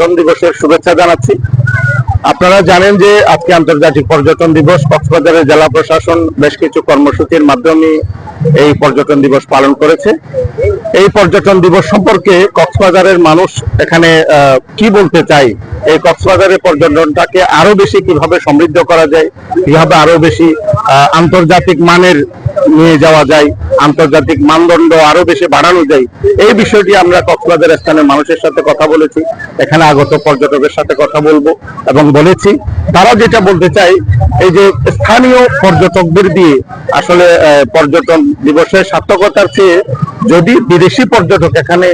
পর্যটন দিবসের শুভেচ্ছা জানাচ্ছি। আপনারা জানেন যে আজকে আন্তর্জাতিক পর্যটন দিবস, কক্সবাজারের জেলা প্রশাসন বেশ কিছু কর্মসূচির মাধ্যমে এই পর্যটন দিবস পালন করেছে। এই পর্যটন দিবস সম্পর্কে কক্সবাজারের মানুষ এখানে কি বলতে চাই এই কক্সবাজারের পর্যটনটাকে আরও বেশি কীভাবে সমৃদ্ধ করা যায়? কীভাবে আরও বেশি আন্তর্জাতিক মানের নিয়ে যাওয়া যায়, আন্তর্জাতিক মানদণ্ড আরও বেশি বাড়ানো যায়। এই বিষয়টি আমরা কক্সবাজার স্থানের মানুষের সাথে কথা বলেছি, এখানে আগত পর্যটকের সাথে কথা বলব এবং বলেছি, তারা যেটা বলতে চাই এই যে স্থানীয় পর্যটকদের দিয়ে আসলে পর্যটন দিবসের সার্থকতার চেয়ে যদি বিদেশি পর্যটক এখানে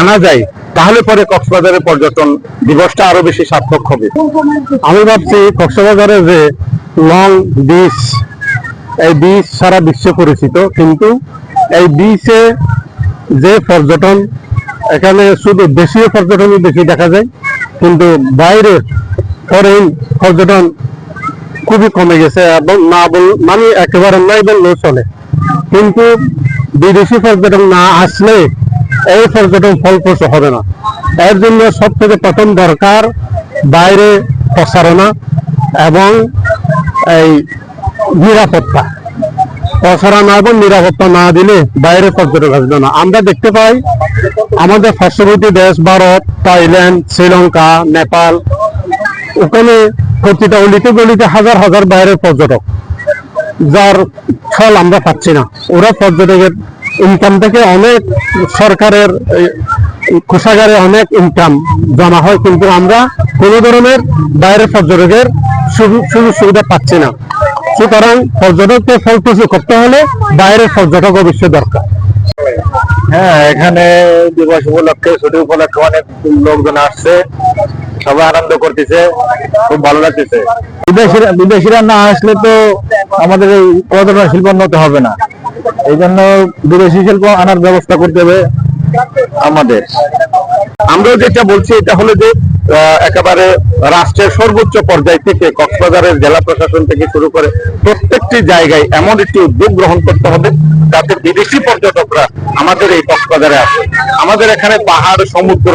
আনা যায়, তাহলে পরে কক্সবাজারের পর্যটন দিবসটা আরও বেশি সার্থক হবে। আমি ভাবছি কক্সবাজারে যে লং বিচ এই বিচ সারা বিশ্বে পরিচিত, কিন্তু এই বিচে যে পর্যটন, এখানে শুধু দেশীয় পর্যটনই বেশি দেখা যায়, কিন্তু বাইরে ফরেন পর্যটন খুবই কমে গেছে এবং না বল মানে একেবারে নাই বললেও চলে। কিন্তু বিদেশি পর্যটন না আসলে এই পর্যটন ফলপ্রসূ হবে না। এর জন্য সব থেকে প্রথম দরকার বাইরে প্রসারণা এবং এই নিরাপত্তা। প্রসারণা এবং নিরাপত্তা না দিলে বাইরে পর্যটক আসবে না। আমরা দেখতে পাই আমাদের পার্শ্ববর্তী দেশ ভারত, থাইল্যান্ড, শ্রীলঙ্কা, নেপাল, ওখানে প্রতিটা অলিতে গলিতে হাজার হাজার বাইরের পর্যটক। যার ফল আমরা পাচ্ছি না। ওরা পর্যটকের ইনকাম থেকে অনেক সরকারের কোষাগারে অনেক ইনকাম জমা হয়, কিন্তু আমরা কোনো ধরনের বাইরের পর্যটকের সুযোগ সুবিধা পাচ্ছি না। সুতরাং পর্যটককে ফলপ্রসূ করতে হলে বাইরের পর্যটক অবশ্যই দরকার। হ্যাঁ এখানে দিবস উপলক্ষে ছুটি উপলক্ষে অনেক লোকজন আসছে। সবাই আনন্দ করতেছে খুব ভালো লাগতেছে। বিদেশিরা বিদেশিরা না আসলে তো আমাদের এই পর্যটন শিল্প উন্নত হবে না। এই জন্য বিদেশি শিল্প আনার ব্যবস্থা করতে হবে আমাদের। আমরাও যেটা বলছি এটা হলো যে একেবারে রাষ্ট্রের সর্বোচ্চ পর্যায় থেকে কক্সবাজারের জেলা প্রশাসন থেকে শুরু করে প্রত্যেকটি জায়গায় এমন একটি উদ্যোগ গ্রহণ করতে হবে যাতে বিদেশি পর্যটকরা আমাদের এই কক্সবাজারে আসে। আমাদের এখানে পাহাড়, সমুদ্র,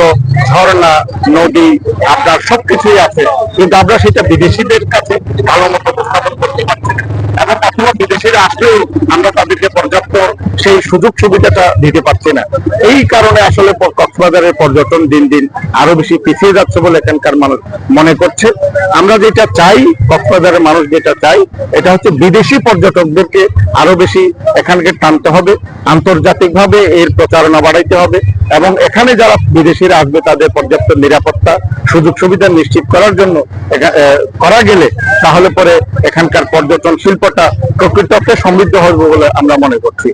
ঝর্ণা, নদী আপনার সবকিছুই আছে। কিন্তু আমরা সেটা বিদেশিদের কাছে ভালো মতো উপস্থাপন করতে পারছি না। এবং কখনো বিদেশিরা আসলেও আমরা তাদেরকে পর্যাপ্ত সেই সুযোগ সুবিধাটা দিতে পারছি না। এই কারণে আসলে কক্সবাজারের পর্যটন দিন দিন আরও বেশি পিছিয়ে যাচ্ছে বলে এখানকার মানুষ মনে করছে। আমরা যেটা চাই, কক্সবাজারের মানুষ যেটা চাই, এটা হচ্ছে বিদেশি পর্যটকদেরকে আরও বেশি এখানকে টানতে হবে আন্তর্জাতিক ভাবে এর প্রচারণা বাড়াইতে হবে এবং এখানে যারা বিদেশিরা আসবে তাদের পর্যাপ্ত নিরাপত্তা, সুযোগ সুবিধা নিশ্চিত করার জন্য করা গেলে তাহলে পরে এখানকার পর্যটন শিল্পটা প্রকৃতপক্ষে সমৃদ্ধ হবে বলে আমরা মনে করছি।